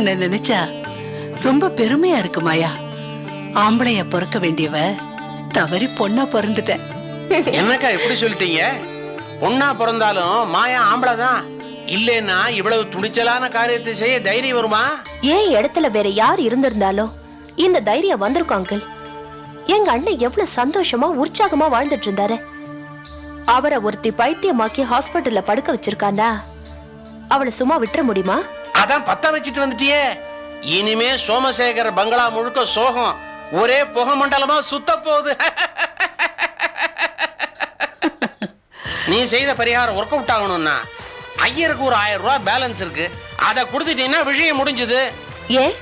உன்னை நினைச்சா ரொம்ப பெருமையா இருக்கு மாயா. ஆம்பளைய பிறக்க வேண்டியவ தவறி பொண்ணா பிறந்துட்டேன். என்னக்கா இப்படி சொல்லிட்டீங்க? பொண்ணா பிறந்தாலும் மாயா ஆம்பளை தான். இல்லைன்னா இவ்வளவு துணிச்சலான காரியத்தை செய்ய தைரியம் வருமா? ஏன் இடத்துல வேற யார் இருந்திருந்தாலோ? இந்த தைரியம் வந்திருக்கும் அங்கிள். எங்க அண்ணன் எவ்வளவு சந்தோஷமா உற்சாகமா வாழ்ந்துட்டு இருந்தாரு. அவரை ஒருத்தி பைத்தியமாக்கி ஹாஸ்பிட்டல்ல படுக்க வச்சிருக்கானா அவளை சும்மா விட்டுற முடியுமா? அதான் பத்த வச்சுட்டு வந்துட்டியே. இனிமே சோமசேகர் பங்களா முழுக்க சோகம். ஒரே புகை மண்டலமா சுத்த போகுது. நீ செய்த பரிகாரம் ஒர்க் அவுட் ஆகணும்னா ஐயருக்கு ஒரு ஆயிரம் ரூபாய் பேலன்ஸ் இருக்கு. அதை கொடுத்துட்டீங்கன்னா விஷயம் முடிஞ்சது. ஏன்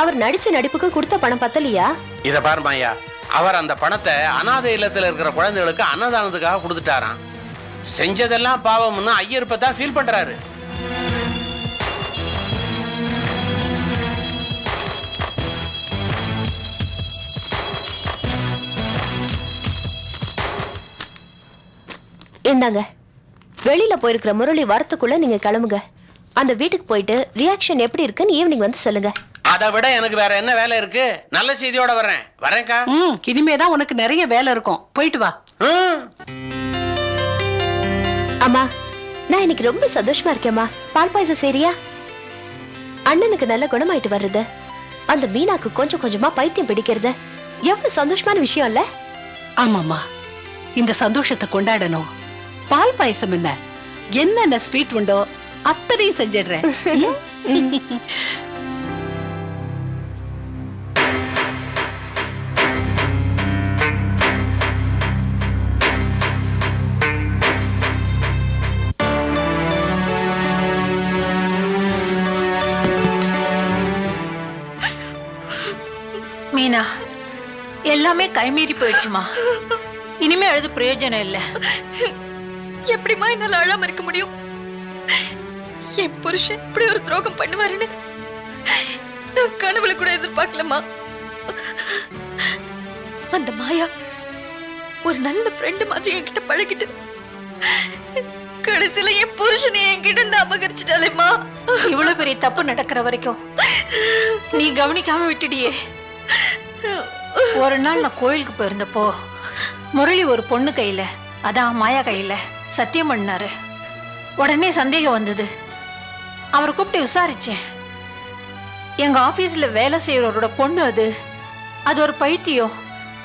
அவர் நடிச்ச நடிப்புக்கு கொடுத்த பணம் பத்தலையா? இத பாரு மாயா அவர் அந்த பணத்தை அனாதை இல்லத்துல இருக்கிற குழந்தைகளுக்கு அன்னதானத்துக்காக கொடுத்துட்டாராம். செஞ்சதெல்லாம் பாவம்னு ஐயர் இப்ப தான் ஃபீல் பண்றாரு. இந்தாங்க. வெளியில போயிருக்கிற முரளி வரத்துக்குள்ள நீங்க கிளம்புங்க. அந்த வீட்டுக்கு போயிட்டு ரியாக்ஷன் எப்படி இருக்குன்னு ஈவினிங் வந்து சொல்லுங்க. அதை விட எனக்கு வேற என்ன வேலை இருக்கு? நல்ல செய்தியோட வர்றேன். வரேன்க்கா. ம் இனிமேதான் உனக்கு நிறைய வேலை இருக்கும். போயிட்டு வா. அம்மா நான் இன்னைக்கு ரொம்ப சந்தோஷமா இருக்கேம்மா. பால் பாயசம் சரியா அண்ணனுக்கு நல்ல குணமாயிட்டு வர்றது. அந்த மீனாக்கு கொஞ்சம் கொஞ்சமா பைத்தியம் பிடிக்கிறது. எவ்வளவு சந்தோஷமான விஷயம் இல்ல? ஆமாமா இந்த சந்தோஷத்தை கொண்டாடணும். பால் பாயசம் என்ன? என்னென்ன ஸ்வீட் உண்டோ அத்தனையும் செஞ்சிடுறேன்? மீனா எல்லாமே கைமீறி போயிடுச்சுமா. இனிமே அழுது பிரயோஜனம் இல்ல. எப்படிம்மா என்னால அழாம இருக்க முடியும்? என் புருஷன் இப்படி ஒரு துரோகம் பண்ணுவாருன்னு நான் கனவுல கூட எதிர்பார்க்கலமா அந்த மாயா ஒரு நல்ல ஃப்ரெண்டு மாதிரி என்கிட்ட பழகிட்டு கடைசியில என் புருஷனை என்கிட்ட இருந்து அபகரிச்சிட்டாலேம்மா இவ்வளவு பெரிய தப்பு நடக்கிற வரைக்கும் நீ கவனிக்காம விட்டுடியே ஒரு நாள் நான் கோயிலுக்கு போயிருந்தப்போ முரளி ஒரு பொண்ணு கையில அதான் மாயா கையில சத்தியம் பண்ணாரு. உடனே சந்தேகம் வந்தது. அவரை கூப்பிட்டு விசாரிச்சேன். எங்க ஆபீஸ்ல வேலை செய்யறவரோட பொண்ணு அது. அது ஒரு பைத்தியம்.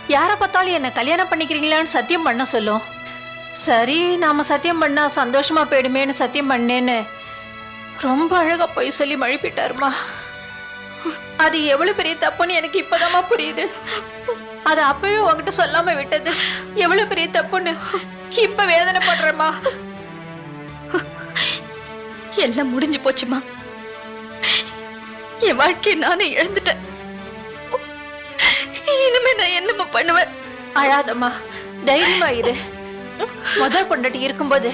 யாரை பார்த்தாலும் என்னை கல்யாணம் பண்ணிக்கிறீங்களான்னு சத்தியம் பண்ண சொல்லும். சரி நாம சத்தியம் பண்ணா சந்தோஷமா போயிடுமேன்னு சத்தியம் பண்ணேன்னு ரொம்ப அழகா போய் சொல்லி மழுப்பிட்டாருமா. அது எவ்வளவு பெரிய தப்புன்னு எனக்கு இப்போதாம்மா புரியுது. அது அப்பவே உங்ககிட்ட சொல்லாம விட்டது. எவ்வளவு பெரிய தப்புன்னு. இப்ப வேதனை படுறேம்மா எல்லாம் முடிஞ்சு போச்சுமா என் வாழ்க்கையை நானே இழந்துட்டேன். இனிமே நான் என்னம்மா பண்ணுவேன்? அழாதம்மா. தைரியமா இரு. முதல் பொண்டாட்டி இருக்கும்போது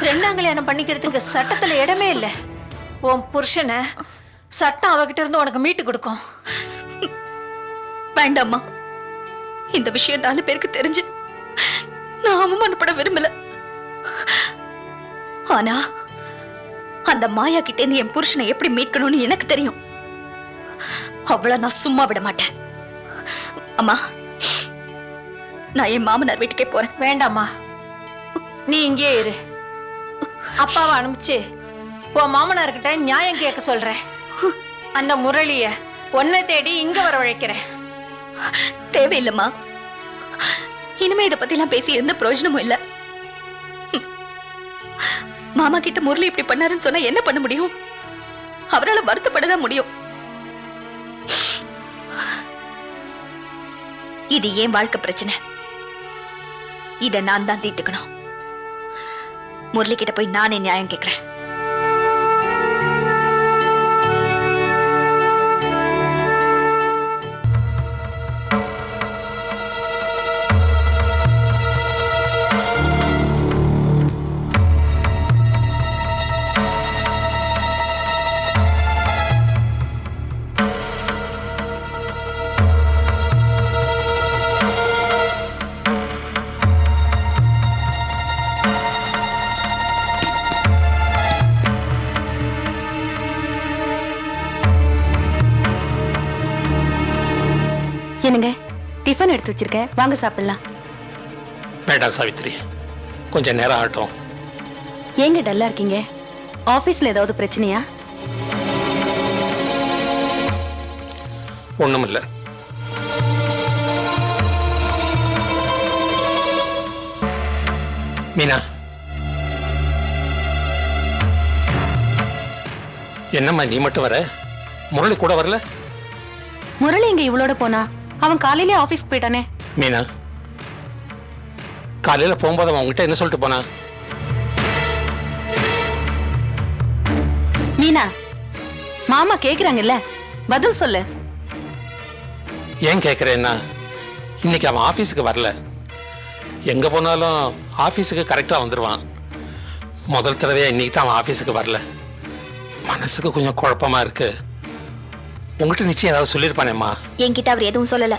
ரெண்டாம் கல்யாணம் பண்ணிக்கிறதுக்கு சட்டத்துல இடமே இல்லை. உன் புருஷனை சட்டம் அவகிட்ட இருந்து உனக்கு மீட்டு கொடுக்கும். வேண்டாம்மா. இந்த விஷயம் நாலு பேருக்கு தெரிஞ்சு நான் அவமானப்பட விரும்பல. ஆனா அந்த மாயா கிட்ட இருந்து என் புருஷனை எப்படி மீட்கணும்னு எனக்கு தெரியும். அவளை நான் சும்மா விட மாட்டேன். அம்மா நான் என் மாமனார் வீட்டுக்கே போறேன். வேண்டாம்மா. நீ இங்கே இரு. அப்பாவை அனுப்பிச்சு உன் மாமனார்கிட்ட நியாயம் கேட்க சொல்றேன். அந்த முரளிய உன்னை தேடி இங்க வரவழைக்கிறேன். தேவையில்லைம்மா. இனிமே இதை பத்திலாம் பேசி எந்த பிரயோஜனமும் இல்ல. மாமா கிட்ட முரளி இப்படி பண்ணாருன்னு சொன்னா என்ன பண்ண முடியும்? அவரால் வருத்தப்படதான் முடியும். இது ஏன் வாழ்க்கை பிரச்சனை? இதை நான் தான் தீர்த்துக்கணும். முரளி கிட்ட போய் நானே நியாயம் கேட்கிறேன் என்னங்க? டிஃபன் எடுத்து வச்சிருக்கேன். வாங்க சாப்பிடலாம். வேண்டாம் சாவித்ரி. கொஞ்சம் நேரம் ஆகட்டும். ஏங்க டல்லா இருக்கீங்க? ஆபீஸ்ல ஏதாவது பிரச்சனையா? ஒண்ணும் இல்ல மீனா. என்னம்மா நீ மட்டும் வர? முரளி கூட வரல? முரளி இங்க இவளோட போனா? அவன் காலையிலே ஆபீஸ்க்கு போயிட்டானே. மீனா காலையில போகும்போது அவன் உங்ககிட்ட என்ன சொல்லிட்டு போனா மீனா மாமா கேக்குறாங்கல்ல பதில் சொல்லு. ஏன் கேட்குறேன்னா இன்னைக்கு அவன் ஆஃபீஸுக்கு வரல. எங்கே போனாலும் ஆஃபீஸுக்கு கரெக்டாக வந்துடுவான் முதல் தடவையாக இன்னைக்கு தான் அவன் ஆஃபீஸுக்கு வரல. மனசுக்கு கொஞ்சம் குழப்பமா இருக்கு. உங்ககிட்ட நிச்சயம் ஏதாவது சொல்லியிருப்பானேம்மா? என்கிட்ட அவர் எதுவும் சொல்லல.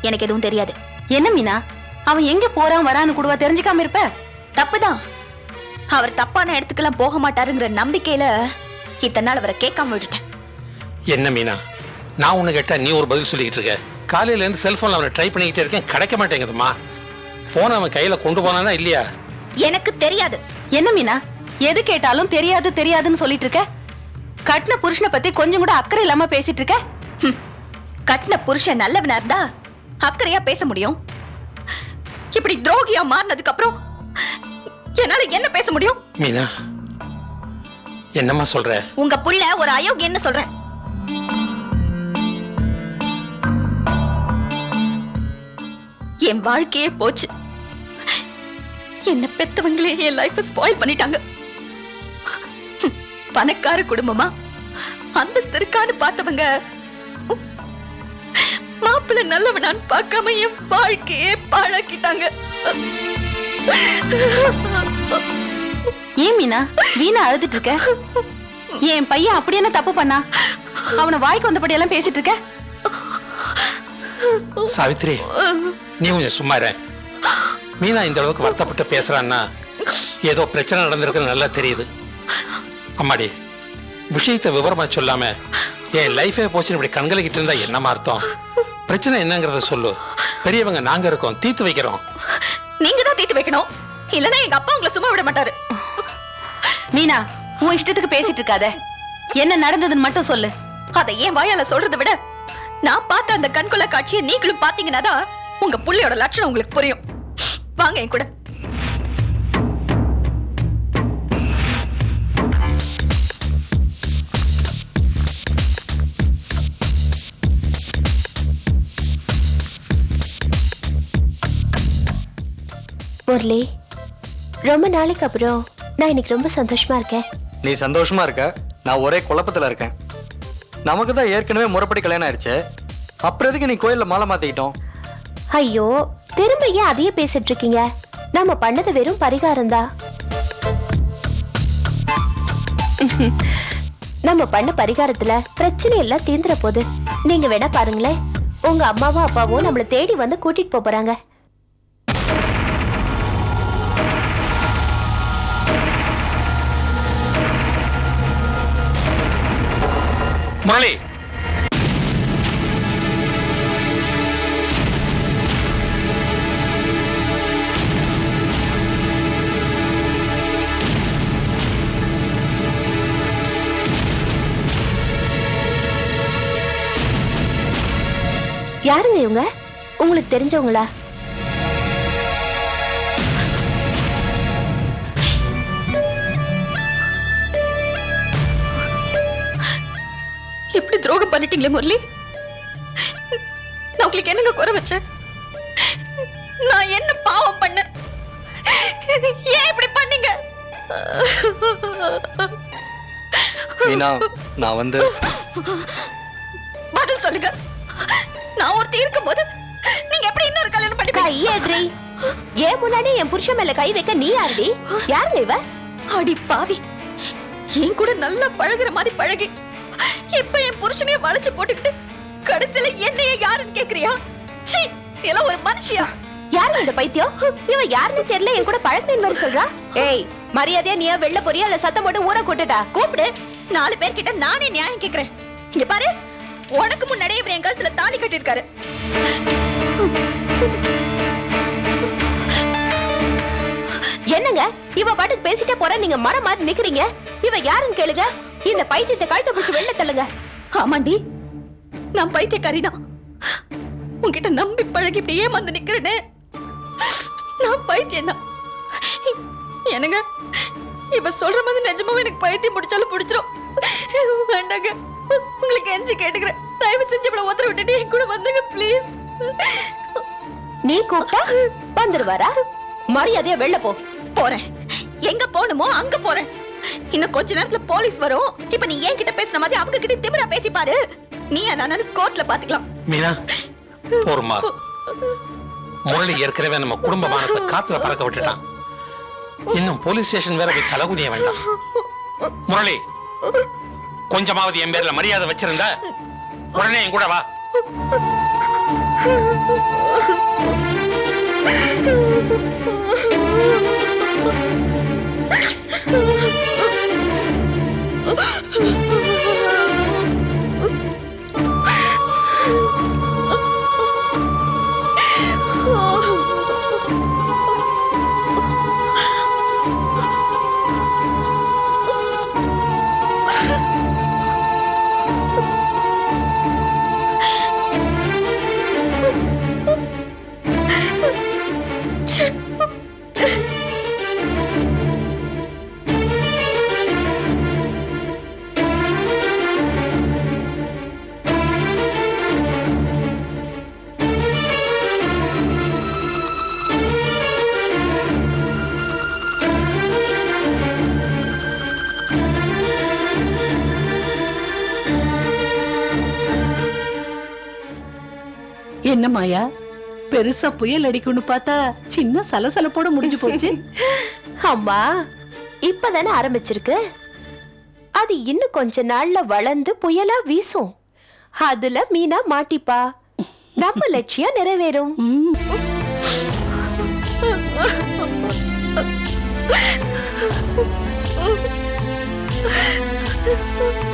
எனக்கு எதுவும் தெரியாது. என்ன மீனா? அவன் எங்க போறான் வரான்னு கூடவா தெரிஞ்சுக்காம இருப்ப? தப்புதான். அவர் தப்பான இடத்துக்கெல்லாம் போக மாட்டாருங்கிற நம்பிக்கையில இத்தனை நாள் அவரை கேட்காம விட்டுட்டேன். என்ன மீனா? நான் ஒன்று கேட்டால் நீ ஒரு பதில் சொல்லிக்கிட்டு இருக்க. காலையிலேருந்து செல்ஃபோனில் அவனை ட்ரை பண்ணிக்கிட்டே இருக்கேன் கிடைக்க மாட்டேங்குதும்மா. ஃபோன் அவன் கையில் கொண்டு போனானா இல்லையா? எனக்கு தெரியாது. என்ன மீனா? எது கேட்டாலும் தெரியாது தெரியாதுன்னு சொல்லிட்டு இருக்க? கட்டின புருஷனை பத்தி கொஞ்சம் கூட அக்கறை இல்லாம பேசிட்டு இருக்க? ஹம். கட்டின புருஷன் நல்லவனா இருந்தா அக்கறையா பேச முடியும். இப்படி துரோகியா மாறினதுக்கு அப்புறம் என்னால என்ன பேச முடியும்? மீனா என்னம்மா சொல்ற? உங்க புள்ள ஒரு அயோக்கியன்னு சொல்றேன் என் வாழ்க்கையே போச்சு. என்ன பெத்தவங்களே என் லைஃப் ஸ்பாயில் பண்ணிட்டாங்க. பணக்கார குடும்பமா அந்தஸ்து இருக்கான்னு பார்த்தவங்க. மாப்பிள்ளை நல்லவனான்னு பார்க்காம என் வாழ்க்கையே பாழாக்கிட்டாங்க. ஏன் மீனா? வீணா அழுதுட்டு இருக்க என் பையன் அப்படி என்ன தப்பு பண்ணா? அவனை வாய்க்கு வந்தபடி எல்லாம் பேசிட்டு இருக்க சாவித்ரி நீ கொஞ்சம் சும்மா மீனா இந்த அளவுக்கு வருத்தப்பட்டு பேசுறான்னா ஏதோ பிரச்சனை நடந்திருக்குன்னு நல்லா தெரியுது. அம்மாடி விஷயத்தை விவரமா சொல்லாம என் லைஃபே போச்சுன்னு இப்படி கண்கலக்கிட்டு இருந்தா என்னமா அர்த்தம்? பிரச்சனை என்னங்கறத சொல்லு. பெரியவங்க நாங்க இருக்கோம் தீர்த்து வைக்கிறோம். நீங்க தான் தீட்டு வைக்கணும். இல்லனா எங்க அப்பா உங்களை சும்மா விட மாட்டாரு. மீனா உன் இஷ்டத்துக்கு பேசிட்டு இருக்காத. என்ன நடந்ததுன்னு மட்டும் சொல்லு. அதை ஏன் வாயால சொல்றதை விட நான் பார்த்த அந்த கண்கொள்ள காட்சியை நீங்களும் பாத்தீங்கன்னா தான் உங்க புள்ளையோட லட்சணம் உங்களுக்கு புரியும். வாங்க என் கூட. முரளி ரொம்ப நாளைக்கு அப்புறம் நான் இன்னைக்கு ரொம்ப சந்தோஷமா இருக்கேன். நீ சந்தோஷமா இருக்க? நான் ஒரே குழப்பத்துல இருக்கேன். நமக்கு தான் ஏற்கனவே முறைப்படி கல்யாணம் ஆயிடுச்சு. அப்புறம் எதுக்கு நீ கோயில்ல மாலை மாத்திக்கிட்டோம்? ஐயோ திரும்ப ஏன் அதையே பேசிட்டு இருக்கீங்க? நாம பண்ணது வெறும் பரிகாரம் தான். நம்ம பண்ண பரிகாரத்துல பிரச்சனை எல்லாம் தீந்துற போகுது நீங்க வேணா பாருங்களேன். உங்க அம்மாவும் அப்பாவும் நம்மள தேடி வந்து கூட்டிட்டு போறாங்க. முரளி. யாருங்க இவங்க? உங்களுக்கு தெரிஞ்சவங்களா? துரோகம் பண்ணிட்டீங்களே முரளி? நான் உங்களுக்கு என்னங்க குறை வச்சேன்? நான் என்ன பாவம் பண்ணேன்? ஏன் இப்படி பண்ணீங்க? மீனா நான் வந்து பதில் சொல்லுங்க. நான் ஒருத்தி இருக்கும்போது நீங்க எப்படி இன்னொரு கல்யாணம் பண்ணி கையேட்ரி ஏன் முன்னாடி என் புருஷன் மேல கை வைக்க நீ யாருடி? யாருங்க இவ? அடி பாவி. என் கூட நல்லா பழகுற மாதிரி பழகி. இப்ப என் புருஷனையே வளைச்சு போட்டுக்கிட்டு கடைசியில என்னைய யாருன்னு கேக்குறியா? சீ எல்லாம் ஒரு மனுஷியா? யாருங்க இந்த பைத்தியம்? இவ யாருன்னு தெரியல என் கூட பழகின மாதிரி சொல்றா? ஏய் மரியாதையா நீ வெளில போறியா? இல்ல சத்தம் போட்டு ஊரை கூட்டுட்டா கூப்பிடு. நாலு பேர் கிட்ட நானே நியாயம் கேக்குறேன். இங்க பாரு உனக்கு முன்னாடியே இவர் என் கழுத்துல தாலி கட்டிருக்காரு என்னங்க? இவ பாட்டுக்கு பேசிட்டே போற நீங்க மரம் மாதிரி நிக்கிறீங்க. இவ யாருன்னு கேளுங்க. இந்த பைத்தியத்தை கழுத்தை பிடிச்சு வெளில தள்ளுங்க. ஆமாண்டி நான் பைத்தியக்காரி தான் உன்கிட்ட நம்பி பழகி இப்படி ஏமாந்து நிக்கிறேனே. நான் பைத்தியம் தான் என்னங்க இவ சொல்ற மாதிரி நிஜமாவே எனக்கு பைத்தியம் பிடிச்சாலும் பிடிச்சிரும். வேண்டாங்க உங்களுக்கு எஞ்சி கேட்டுக்கிறேன். தயவு செஞ்சு இவ்வளவு உத்தரவு விட்டுட்டு என் கூட வந்துங்க ப்ளீஸ் நீ கூப்பிட்டா வந்துருவாரா? மரியாதையா வெளில போ. போறேன். எங்க போகணுமோ அங்க போறேன். இன்னும் கொஞ்ச நேரத்துல போலீஸ் வரும். இப்ப நீ என் கிட்ட பேசுற மாதிரி அவங்க கிட்ட திமிரா பேசி பாரு. நீ நான் கோர்ட்ல பாத்துக்கலாம். மீனா போருமா. முரளி ஏற்கனவே நம்ம குடும்ப மானத்தை காத்துல பறக்க விட்டுட்டான். இன்னும் போலீஸ் ஸ்டேஷன் வேற போய் தலகுனிய வேண்டாம். முரளி கொஞ்சமாவது என் பேர்ல மரியாதை வச்சிருந்த உடனே என் கூட வா. 啊啊啊啊 என்ன மாயா? பெருசா புயல் அடிக்கும்னு பார்த்தா சின்ன சலசலப்போட முடிஞ்சு போச்சு. அம்மா இப்பதானே ஆரம்பிச்சிருக்கு. அது இன்னும் கொஞ்ச நாள்ல வளர்ந்து புயலா வீசும். அதுல மீனா மாட்டிப்பா. நம்ம லட்சியம் நிறைவேறும். ம்,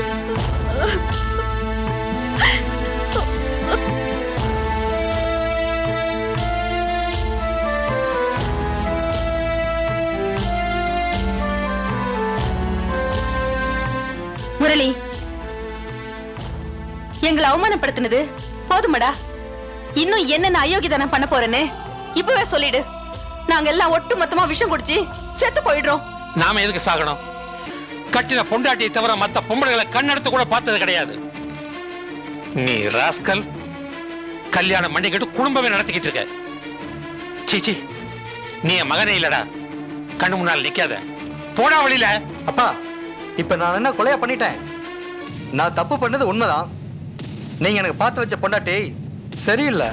அவமானப்படுத்தினது? போதுமடா. இன்னும் என்னென்ன அயோக்கியதானம் பண்ண போறேன்னு? இப்பவே சொல்லிடு. நாங்க எல்லாம் ஒட்டு மொத்தமா விஷம் குடிச்சு செத்து போயிடுறோம். நாம எதுக்கு சாகணும்? கட்டின பொண்டாட்டியை தவிர மத்த பொம்பளைகளை கண்ணெடுத்து கூட பார்த்தது கிடையாது. நீ ராஸ்கல் கல்யாணம் பண்ணிக்கிட்டு குடும்பமே நடத்திக்கிட்டு இருக்க. சீச்சி நீ என் மகனே இல்லடா. கண்ணு முன்னால் நிக்காத. போடா வழியில. அப்பா இப்ப நான் என்ன கொலையா பண்ணிட்டேன்? நான் தப்பு பண்ணது உண்மைதான். நீங்க எனக்கு பார்த்து வச்ச பொண்டாட்டி சரியில்லை.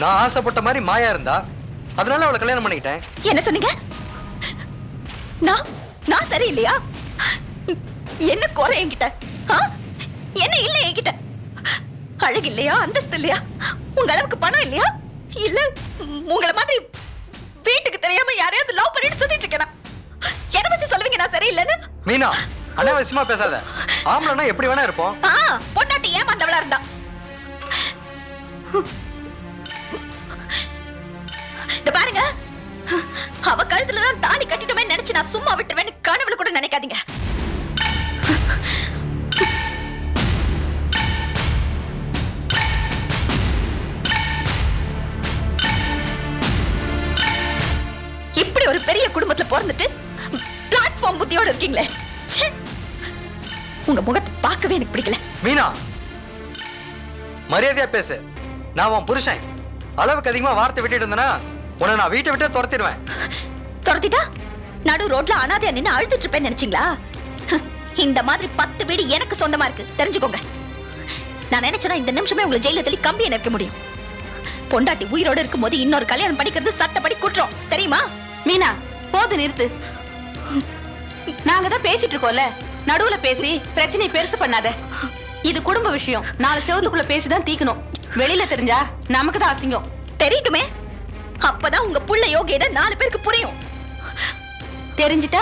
நான் ஆசைப்பட்ட மாதிரி மாயா இருந்தா அதனால அவளை கல்யாணம் பண்ணிக்கிட்டேன். என்ன சொன்னீங்க? நான் நான் சரியில்லையா? என்ன குறை என்கிட்ட? ஆ? என்ன இல்லை என்கிட்ட? அழகு இல்லையா? அந்தஸ்து இல்லையா? உங்க அளவுக்கு பணம் இல்லையா? இல்ல உங்களை மாதிரி தெரியாம யாரையாவது லவ் பண்ணிட்டு சுத்திட்டு இருக்கேனா? எதை வச்சு சொல்லுவீங்க? நான் சரியில்லைன்னு? மீனா அனாவசியமா பேசாத. ஆம்பளைன்னா எப்படி வேணா இருப்போம். ஆ பொண்டாட்டி ஏமாந்தவளா இருந்தா. இந்த பாருங்க. அவ கழுத்துல தான் தாலி கட்டிட்டோமே நினைச்சு நான் சும்மா விட்டுருவேன்னு கனவுல கூட நினைக்காதீங்க. இப்படி ஒரு பெரிய குடும்பத்துல பிறந்துட்டு பிளாட்ஃபார்ம் புத்தியோட இருக்கீங்களே. உங்க முகத்தை பார்க்கவே எனக்கு பிடிக்கல. மீனா மரியாதையா பேசு. நான் உன் புருஷன். அளவுக்கு அதிகமா வார்த்தை விட்டுட்டு இருந்தேனா உன்னை நான் வீட்டை விட்டு துரத்திடுவேன். துரத்திட்டா? நடு ரோட்ல அனாதையா நின்னு அழுத்துட்டு இருப்பேன்னு நினைச்சீங்களா? இந்த மாதிரி பத்து வீடு எனக்கு சொந்தமா இருக்கு. தெரிஞ்சுக்கோங்க. நான் நினைச்சேன்னா இந்த நிமிஷமே உங்களை ஜெயில தள்ளி கம்பி நிற்க முடியும். பொண்டாட்டி உயிரோட இருக்கும்போது இன்னொரு கல்யாணம் படிக்கிறது சட்டப்படி குற்றம். தெரியுமா? மீனா போது நிறுத்து. நாங்க தான் பேசிட்டு இருக்கோம்ல. நடுவுல பேசி பிரச்சனையை பெருசு பண்ணாத. இது குடும்ப விஷயம். நாலு செவத்துக்குள்ள பேசி தான் தீக்கணும். வெளியில தெரிஞ்சா நமக்கு தான் அசிங்கம். தெரியட்டுமே அப்பதான் உங்க புள்ள யோகியத நாலு பேருக்கு புரியும். தெரிஞ்சிட்டா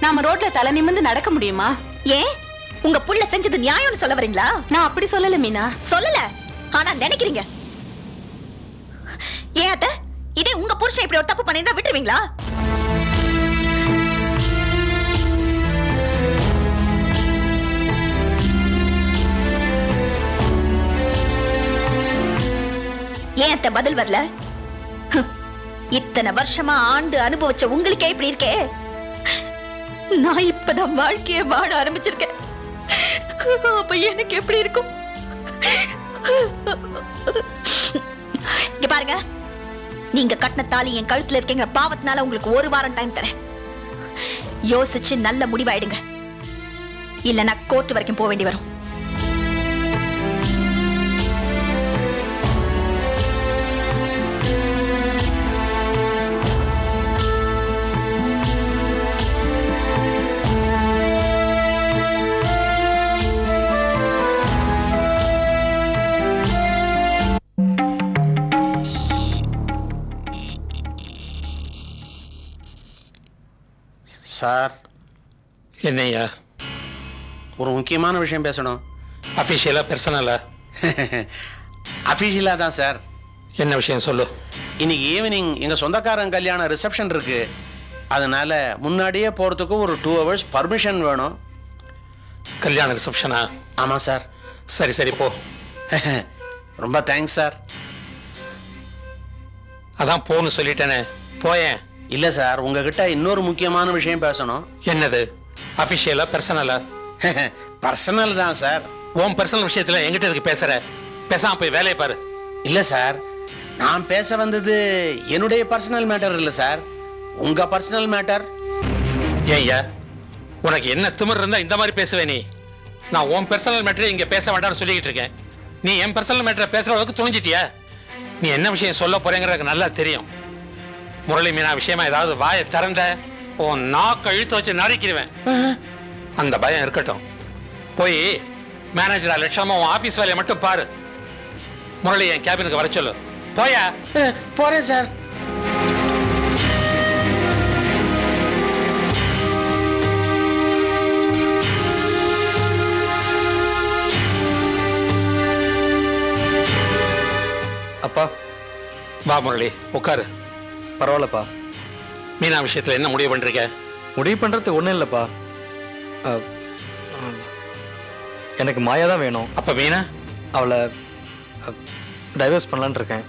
நாம ரோட்ல தலை நிமிர்ந்து நடக்க முடியுமா? ஏன்? உங்க புள்ள செஞ்சது நியாயம்னு சொல்ல வரீங்களா? நான் அப்படி சொல்லல மீனா. சொல்லல. ஆனா நினைக்கிறீங்க. ஏன் அத்த? இதே உங்க புருஷன் இப்படி ஒரு தப்பு பண்ணிருந்தா விட்டுருவீங்களா? ஏன் அத்த பதில் வரல? இத்தனை வருஷமா ஆண்டு அனுபவிச்ச உங்களுக்கே இப்படி இருக்கே. நான் இப்பதான் வாழ்க்கைய வாழ ஆரம்பிச்சிருக்கேன். அப்ப எனக்கு எப்படி இருக்கும்? இங்க பாருங்க. நீங்க கட்டின தாலி என் கழுத்துல இருக்கீங்க பாவத்தினால உங்களுக்கு ஒரு வாரம் டைம் தரேன். யோசிச்சு நல்ல முடிவாயிடுங்க இல்லைன்னா கோர்ட் வரைக்கும் போக வேண்டி வரும். சார். என்னய்யா ஒரு முக்கியமான விஷயம் பேசணும். அஃபிஷியலா பர்சனலா அஃபீஷியலாக தான் சார். என்ன விஷயம் சொல்லு. இன்னைக்கு ஈவினிங் எங்கள் சொந்தக்காரங்க கல்யாண ரிசப்ஷன் இருக்கு. அதனால முன்னாடியே போகிறதுக்கு ஒரு டூ ஹவர்ஸ் பர்மிஷன் வேணும். கல்யாண ரிசப்ஷனா ஆமாம் சார். சரி சரி போ. ரொம்ப தேங்க்ஸ் சார். அதான் போன்னு சொல்லிட்டேனே. போயேன். இல்லை சார் உங்ககிட்ட இன்னொரு முக்கியமான விஷயம் பேசணும். என்னது? அஃபிஷியலா பர்சனலா பர்சனல் தான் சார். உன் பர்சனல் விஷயத்துல எங்கிட்ட இருக்கு பேசுற? பேசாம போய் வேலையை பாரு. இல்லை சார் நான் பேச வந்தது என்னுடைய பர்சனல் மேட்டர் இல்லை சார். உங்கள் பர்சனல் மேட்டர் ஏய்யா உனக்கு என்ன திமிர் இருந்தா இந்த மாதிரி பேசுவே நீ. நான் உன் பர்சனல் மேட்டரை இங்க பேச வேண்டாம்னு சொல்லிக்கிட்டு இருக்கேன். நீ என் பர்சனல் மேட்டரை பேசுற அளவுக்கு துணிஞ்சிட்டியா? நீ என்ன விஷயம் சொல்ல போறேங்கிறது எனக்கு நல்லா தெரியும். முரளி மீனா விஷயமா ஏதாவது வாயை திறந்த உன் நாக்க இழுத்து வச்சு நறுக்கிடுவேன். அந்த பயம் இருக்கட்டும். போய் மேனேஜரா லட்சமா உன் ஆபீஸ் வேலையை மட்டும் பாரு. முரளி என் கேபினுக்கு வர சொல்லு. போயா? போகிறேன் சார். அப்பா வா முரளி உட்காரு. பரவாயில்லப்பா. மீனா விஷயத்துல என்ன முடிவு பண்றீங்க? முடிவு பண்றதுக்கு ஒண்ணும் இல்லப்பா. எனக்கு மாயா தான் வேணும். அப்ப மீனா? அவளை டைவர்ஸ் பண்ணலான்னு இருக்கேன்.